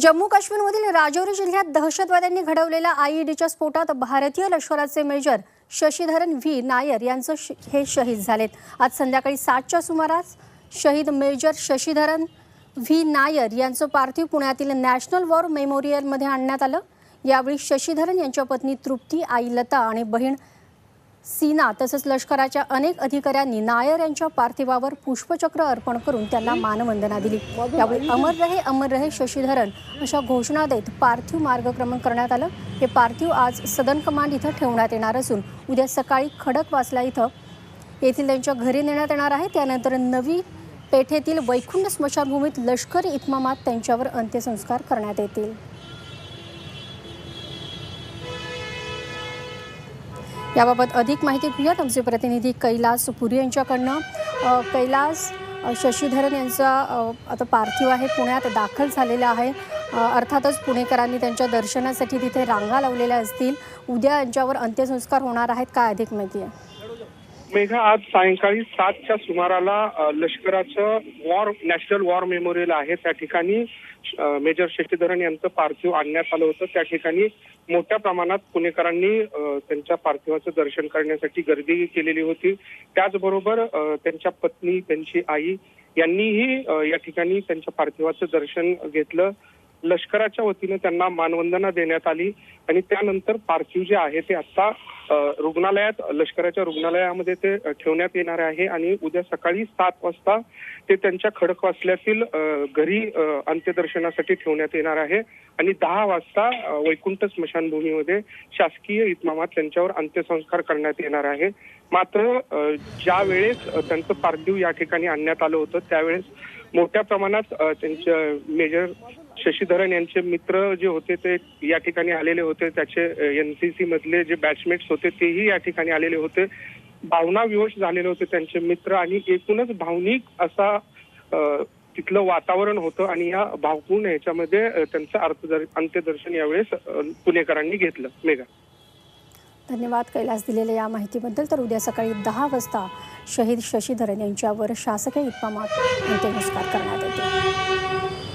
जम्मू काश्मीरमधील राजौरी जिल्ह्यात दहशतवाद्यांनी घडवलेल्या आयईडीच्या स्फोटात भारतीय लष्कराचे मेजर शशीधरन व्ही. नायर यांचं श- हे शहीद झालेत. आज संध्याकाळी सातच्या सुमारास शहीद मेजर शशीधरन व्ही. नायर यांचं पार्थिव पुण्यातील नॅशनल वॉर मेमोरियलमध्ये आणण्यात आलं. यावेळी शशीधरन यांच्या पत्नी तृप्ती आई लता आणि बहीण सीना तसंच लष्कराच्या अनेक अधिकाऱ्यांनी नायर यांच्या पार्थिवावर पुष्पचक्र अर्पण करून त्यांना मानवंदना दिली. यावेळी अमर रहे अमर रहे शशीधरन अशा घोषणा देत पार्थिव मार्गक्रमण करण्यात आलं. हे पार्थिव आज सदन कमांड इथं ठेवण्यात येणार असून उद्या सकाळी खडकवासला इथं येथील त्यांच्या घरी नेण्यात येणार आहे. त्यानंतर नवी पेठेतील वैकुंठ स्मशानभूमीत लष्करी इतमामात त्यांच्यावर अंत्यसंस्कार करण्यात येतील. याबाबत अधिक माहिती घेऊयात. आमचे प्रतिनिधी कैलास पुरी यांच्याकडनं. कैलास शशीधरन यांचा आता पार्थिव आहे. पुण्यात दाखल झालेला आहे. अर्थातच पुणेकरांनी त्यांच्या दर्शनासाठी तिथे रांगा लावलेल्या असतील. उद्या यांच्यावर अंत्यसंस्कार होणार आहेत. काय अधिक माहिती आहे? मेघा आज सायंकाळी सातच्या सुमाराला लष्कराचं वॉर नॅशनल वॉर मेमोरियल आहे. त्या ठिकाणी मेजर शशीधरन यांचं पार्थिव आणण्यात आलं होतं. त्या ठिकाणी मोठ्या प्रमाणात पुणेकरांनी त्यांच्या पार्थिवाचं दर्शन करण्यासाठी गर्दी केलेली होती. त्याचबरोबर त्यांच्या पत्नी त्यांची आई यांनीही या ठिकाणी त्यांच्या पार्थिवाचं दर्शन घेतलं. लष्कराच्या वतीने त्यांना मानवंदना देण्यात आली आणि त्यानंतर पार्थिव जे आहे ते आता रुग्णालयात लष्कराच्या रुग्णालयामध्ये ते ठेवण्यात येणार आहे आणि उद्या सकाळी सात वाजता ते त्यांच्या खडकवासल्यातील घरी अंत्यदर्शनासाठी ठेवण्यात येणार आहे आणि दहा वाजता वैकुंठ स्मशानभूमीमध्ये शासकीय इतमामात त्यांच्यावर अंत्यसंस्कार करण्यात येणार आहे. मात्र ज्या वेळेस त्यांचं पार्थिव या ठिकाणी आणण्यात आलं होतं त्यावेळेस मोठ्या प्रमाणात त्यांच्या मेजर शशीधरन यांचे मित्र जे होते ते या ठिकाणी आलेले होते. त्याचे एनसीसी मधले जे बॅचमेट्स होते तेही या ठिकाणी आलेले होते. भावना विवश झालेले होते त्यांचे मित्र आणि एकूणच भावनिक असा तिथलं वातावरण होतं आणि या भावपूर्ण ह्याच्यामध्ये त्यांचं अर्थदर अंत्यदर्शन यावेळेस पुणेकरांनी घेतलं. मेघा. धन्यवाद कैलास दिलेल्या या माहितीबद्दल. तर उद्या सकाळी दहा वाजता शहीद शशीधरन यांच्यावर शासकीय इतमामात अंत्यसंस्कार करण्यात येतील.